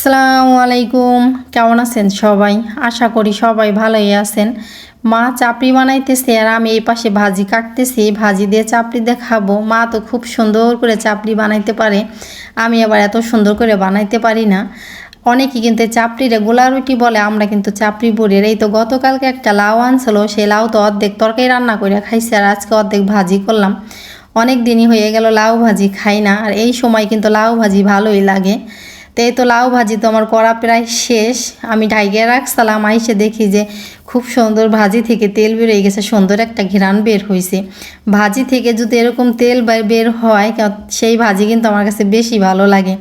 আসসালামু আলাইকুম। কেমন আছেন সবাই? আশা করি সবাই ভালোই আছেন। মা চাপড়ি বানাইতেছে আর আমি এই পাশে ভাজি কাটতেছি। ভাজি দিয়ে চাপড়ি দিয়ে খাব মা তো খুব সুন্দর করে চাপড়ি বানাইতে পারে। আমি আবার এত সুন্দর করে বানাইতে পারি না। অনেকে কিন্তু চাপড়িরে গোলা রুটি বলে, আমরা কিন্তু চাপড়ি বড়ির। এই তো গতকালকে একটা লাউ আনছিল, সেই লাউ তো অর্ধেক তরকারি রান্না করে খাইছে আর আজকে অর্ধেক ভাজি করলাম। অনেক দিনই হয়ে গেল লাউ ভাজি খাই না। আর এই সময় কিন্তু লাউ ভাজি ভালোই লাগে। তো এই তো লাউ ভাজি তো আমার করা প্রায় শেষ। আমি ঢাইগে রাখছিলাম, আইসে দেখি যে খুব সুন্দর ভাজি থেকে তেল বেরিয়ে গেছে, সুন্দর একটা ঘ্রাণ বের হয়েছে ভাজি থেকে যদি এরকম তেল বের হয় সেই ভাজি কিন্তু আমার কাছে বেশি ভালো লাগে।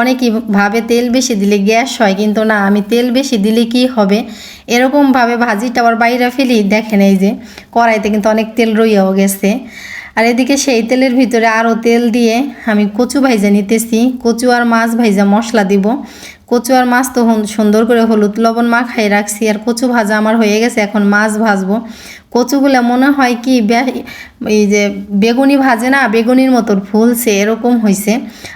অনেকেই ভাবে তেল বেশি দিলে গ্যাস হয়, কিন্তু না, আমি তেল বেশি দিলে কি হবে? এরকমভাবে ভাজিটা আবার বাইরে ফেলি, দেখেন এই যে, কড়াইতে কিন্তু অনেক তেল রইয়াও গেছে। আর এদিকে সেই তেলের ভিতরে আরও তেল দিয়ে আমি কচু ভাইজা নিতেছি। কচু আর মাছ ভাইজা মশলা দিব। কচু আর মাছ তো সুন্দর করে হলুদ লবণ মাখাই রাখছি, আর কচু ভাজা আমার হয়ে গেছে, এখন মাছ ভাজবো। কচুগুলো মনে হয় কি এই যে বেগুনি ভাজে না, বেগুনির মতন ফুলছে, এরকম হয়েছে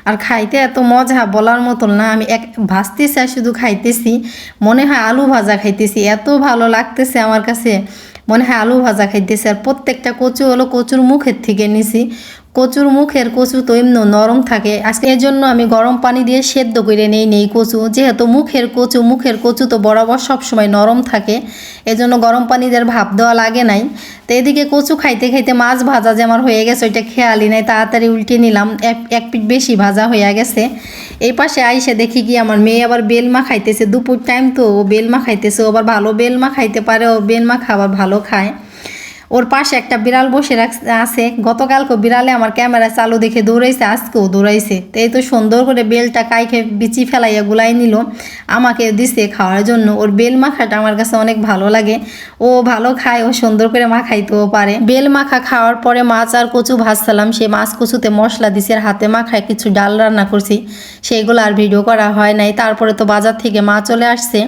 আর খাইতে এত মজা বলার মতন না, আমি এক ভাজতেছি আর শুধু খাইতেছি। মনে হয় আলু ভাজা খাইতেছি, এত ভালো লাগতেছে আমার কাছে। মনে হয় আলু ভাজা খাইতেছে, আর প্রত্যেকটা কচু হলো কচুর মুখের থেকে নিছি। কচুর মুখের কচু তো এমনি নরম থাকে। আজকে এর জন্য আমি গরম পানি দিয়ে সেদ্ধ করে নেই নেই কচু। যেহেতু মুখের কচু মুখের কচু তো বরাবর সবসময় নরম থাকে। এজন্য গরম পানি দিয়ে আর ভাপ দেওয়া লাগে নাই। তো এদিকে কচু খাইতে খাইতে মাছ ভাজা যে আমার হয়ে গেছে, ওইটা খেয়ালই নাই। তাড়াতাড়ি উল্টে নিলাম। এক এক পিঠ বেশি ভাজা হয়ে গেছে। এই পাশে আইসে দেখি কি আমার মেয়ে আবার বেলমা খাইতেছে। দুপুর টাইম তো বেলমা খাইতেছে। আবার ভালো বেলমা খাইতে পারে। ও বেলমা খাবার ভালো খায়। ওর পাশে একটা বিড়াল বসে রাখ আছে। গতকালকে বিড়ালে আমার ক্যামেরা চালু দেখে দৌড়াইছে, আজকেও দৌড়াইছে। তো এই তো সুন্দর করে বেলটা কাইখে বিচি ফেলাইয়া গুলাই নিল। আমাকে দিছে খাওয়ার জন্য। ওর বেল মাখাটা আমার কাছে অনেক ভালো লাগে। ও ভালো খায়, ও সুন্দর করে মাখাইতেও পারে। বেল মাখা খাওয়ার পরে মাছ আর কচু ভাজছিলাম। সেই মাছ কচুতে মশলা দিছি আর হাতে মাখায় কিছু ডাল রান্না করছি। সেইগুলো আর ভিডিও করা হয় নাই। তারপরে তো বাজার থেকে মা চলে আসছে।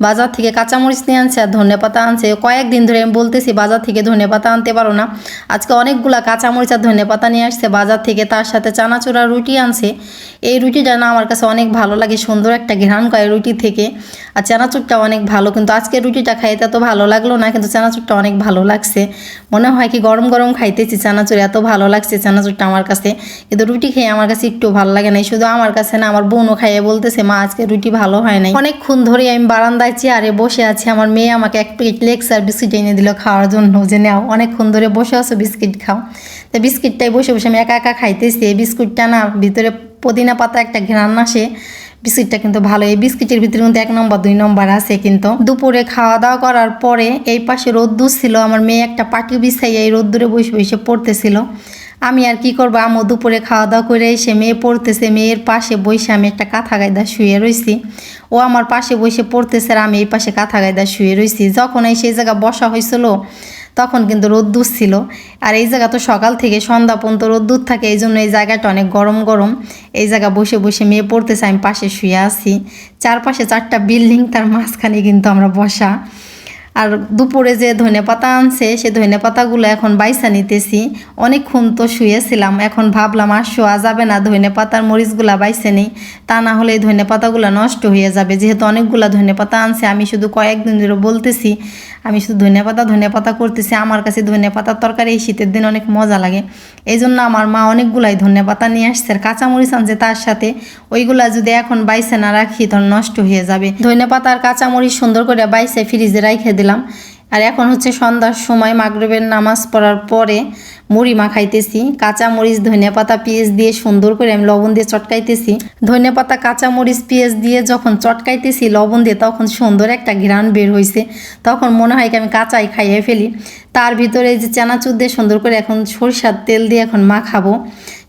বাজার থেকে কাঁচামরিচ নিয়ে আনছে আর ধনে পাতা আনছে। কয়েকদিন ধরে আমি বলতেছি, বাজার থেকে ধনে পাতা আনতে পারো না। আজকে অনেকগুলা কাঁচামরিচ আর ধনে পাতা নিয়ে আসছে, বাজার থেকে তার সাথে চানাচুরা রুটি আনছে। এই রুটিটা না আমার কাছে অনেক ভালো লাগে, সুন্দর একটা ঘ্রাণ করে রুটি থেকে। আর চানাচুরটা অনেক ভালো, কিন্তু আজকে রুটিটা খাইতে এত ভালো লাগল না, কিন্তু চানাচুরটা অনেক ভালো লাগছে। মনে হয় কি গরম গরম খাইতেছি চানাচুর, এত ভালো লাগছে চানাচুরটা আমার কাছে। কিন্তু রুটি খেয়ে আমার কাছে একটু ভালো লাগে না শুধু আমার কাছে না, আমার বোনও খাইয়ে বলতেছে, মা, আজকে রুটি ভালো হয় নাই। অনেকক্ষণ ধরে আমি বারান্দায় চেয়ারে বসে আছি, আমার মেয়ে আমাকে এক প্লেট লেক্সার বিস্কিট এনে দিল খাওয়ার জন্য, যে নাও, অনেকক্ষণ ধরে বসে আছো, বিস্কিট খাও। তো বিস্কিটটাই বসে বসে আমি একা একা খাইতেছি, এই বিস্কুটটা না ভিতরে পুদিনা পাতা একটা ঘ্রাণ আসে, বিস্কিটটা কিন্তু ভালো। এই বিস্কিটের ভিতরে কিন্তু এক নম্বর, দুই নম্বর আছে কিন্তু। দুপুরে খাওয়া দাওয়া করার পরে এই পাশে রোদ্দুর ছিল, আমার মেয়ে একটা পাটি বিছাইয়া এই রোদ্দুরে বসে বসে পড়তেছিল। আমি আর কি করব আমও দুপুরে খাওয়া দাওয়া করে এসে মেয়ে পড়তেছে, মেয়ের পাশে বসে আমি একটা কাঁথা গায়দা শুয়ে রয়েছি ও আমার পাশে বসে পড়তেছে আর আমি এই পাশে কাঁথা গায়দা শুয়ে রয়েছি যখন এই সেই জায়গা বসা হয়েছিল তখন কিন্তু রোদ্দুর ছিল। আর এই জায়গা তো সকাল থেকে সন্ধ্যা পর্যন্ত রোদ্দুর থাকে, এই জন্য এই জায়গাটা অনেক গরম গরম। এই জায়গা বসে বসে মেয়ে পড়তেছে, আমি পাশে শুয়ে আছি। চারপাশে চারটা বিল্ডিং তার মাঝখানে কিন্তু আমরা বসা। আর দুপুরে যে ধনে পাতা আনছে, সে ধনে পাতাগুলো এখন বাইসা নিতেছি। অনেকক্ষণ তো শুয়েছিলাম, এখন ভাবলাম আর শোয়া যাবে না, ধনে পাতার মরিচগুলা বাইসে নেই। তা না হলে এই ধনে পাতাগুলো নষ্ট হয়ে যাবে। যেহেতু অনেকগুলা ধনে পাতা আনছে, আমি শুধু কয়েকদিন ধরে বলতেছি, আমি শুধু ধনে পাতা ধনে পাতা করতেছি। আমার কাছে ধনে পাতার তরকারি এই শীতের দিন অনেক মজা লাগে। এই জন্য আমার মা অনেকগুলাই ধনে পাতা নিয়ে আসছে। আর কাঁচামরিচ আনছে তার সাথে, ওইগুলা যদি এখন বাইসে না রাখি তখন নষ্ট হয়ে যাবে। ধনে পাতা আর কাঁচামরিচ সুন্দর করে বাইসে, ফ্রিজে রাইখে দিলাম। আর এখন হচ্ছে সন্ধ্যার সময় মাগরবের নামাজ পড়ার পরে মুড়ি মাখাইতেছি কাঁচা মরিচ ধনে পাতা পেঁয়াজ দিয়ে সুন্দর করে আমি লবণ দিয়ে চটকাইতেছি। ধনে পাতা কাঁচা মরিচ পেঁয়াজ দিয়ে যখন চটকাইতেছি লবণ দিয়ে তখন সুন্দর একটা ঘ্রাণ বের হয়েছে তখন মনে হয় কি আমি কাঁচাই খাইয়ে ফেলি। তার ভিতরে যে চানাচুর দিয়ে সুন্দর করে এখন সরষার তেল দিয়ে এখন মাখাবো।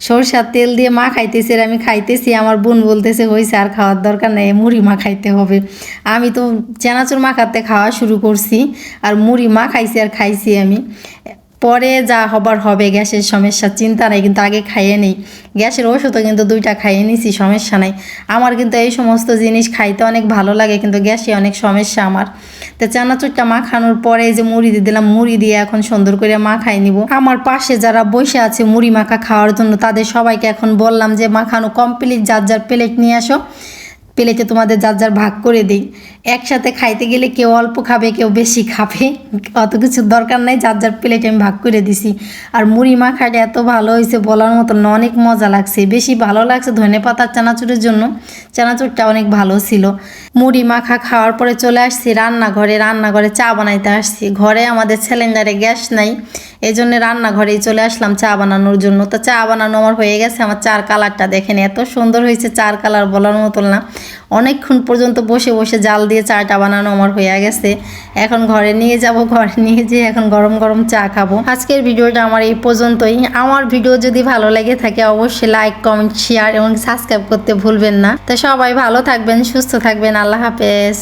সরষার তেল দিয়ে মা খাইতেছে আর আমি খাইতেছি, আমার বোন বলতেছে হয়েছে আর খাওয়ার দরকার নেই, মুড়ি মা খাইতে হবে। আমি তো চানাচুর মাখাতে খাওয়া শুরু করছি, আর মুড়ি মা খাইছি আর খাইছি আমি। পরে যা হবার হবে, গ্যাসের সমস্যা, চিন্তা নাই, কিন্তু আগে খাইয়ে নেই। গ্যাসের ওষুধও কিন্তু দুইটা খাইয়ে নিছি, সমস্যা নাই। আমার কিন্তু এই সমস্ত জিনিস খাইতে অনেক ভালো লাগে, কিন্তু গ্যাসে অনেক সমস্যা আমার। তো চানাচুরটা মাখানোর পরে যে মুড়ি দিয়ে দিলাম, মুড়ি দিয়ে এখন সুন্দর করে মাখাই নিব। আমার পাশে যারা বসে আছে মুড়ি মাখা খাওয়ার জন্য, তাদের সবাইকে এখন বললাম যে মাখানো কমপ্লিট যার যার প্লেট নিয়ে আসো। প্লেটে তোমাদের যার যার ভাগ করে দিই। একসাথে খাইতে গেলে কেউ অল্প খাবে কেউ বেশি খাবে। অত কিছু দরকার নাই যার যার প্লেটে আমি ভাগ করে দিছি। আর মুড়ি মাখাটা এত ভালো হয়েছে বলার মতো না, অনেক মজা লাগছে। বেশি ভালো লাগছে ধনে পাতার চানাচুরের জন্য। চানাচুরটা অনেক ভালো ছিল। মুড়ি মাখা খাওয়ার পরে চলে আসছি রান্নাঘরে। রান্নাঘরে চা বানাইতে আসছি। ঘরে আমাদের সিলিন্ডারে গ্যাস নাই। এই জন্য রান্নাঘরেই চলে আসলাম চা বানানোর জন্য। তো চা বানানো আমার হয়ে গেছে, আমার চার কালারটা দেখেন, এত সুন্দর হয়েছে চার কালার বলার মতন না। অনেকক্ষণ পর্যন্ত বসে বসে জাল দিয়ে চাটা বানানো আমার হয়ে গেছে। এখন ঘরে নিয়ে যাব, ঘরে নিয়ে যেয়ে এখন গরম গরম চা খাব। আজকের ভিডিওটা আমার এই পর্যন্তই। আমার ভিডিও যদি ভালো লেগে থাকে, অবশ্যই লাইক, কমেন্ট, শেয়ার এবং সাবস্ক্রাইব করতে ভুলবেন না। তো সবাই ভালো থাকবেন, সুস্থ থাকবেন, আল্লাহ হাফেজ।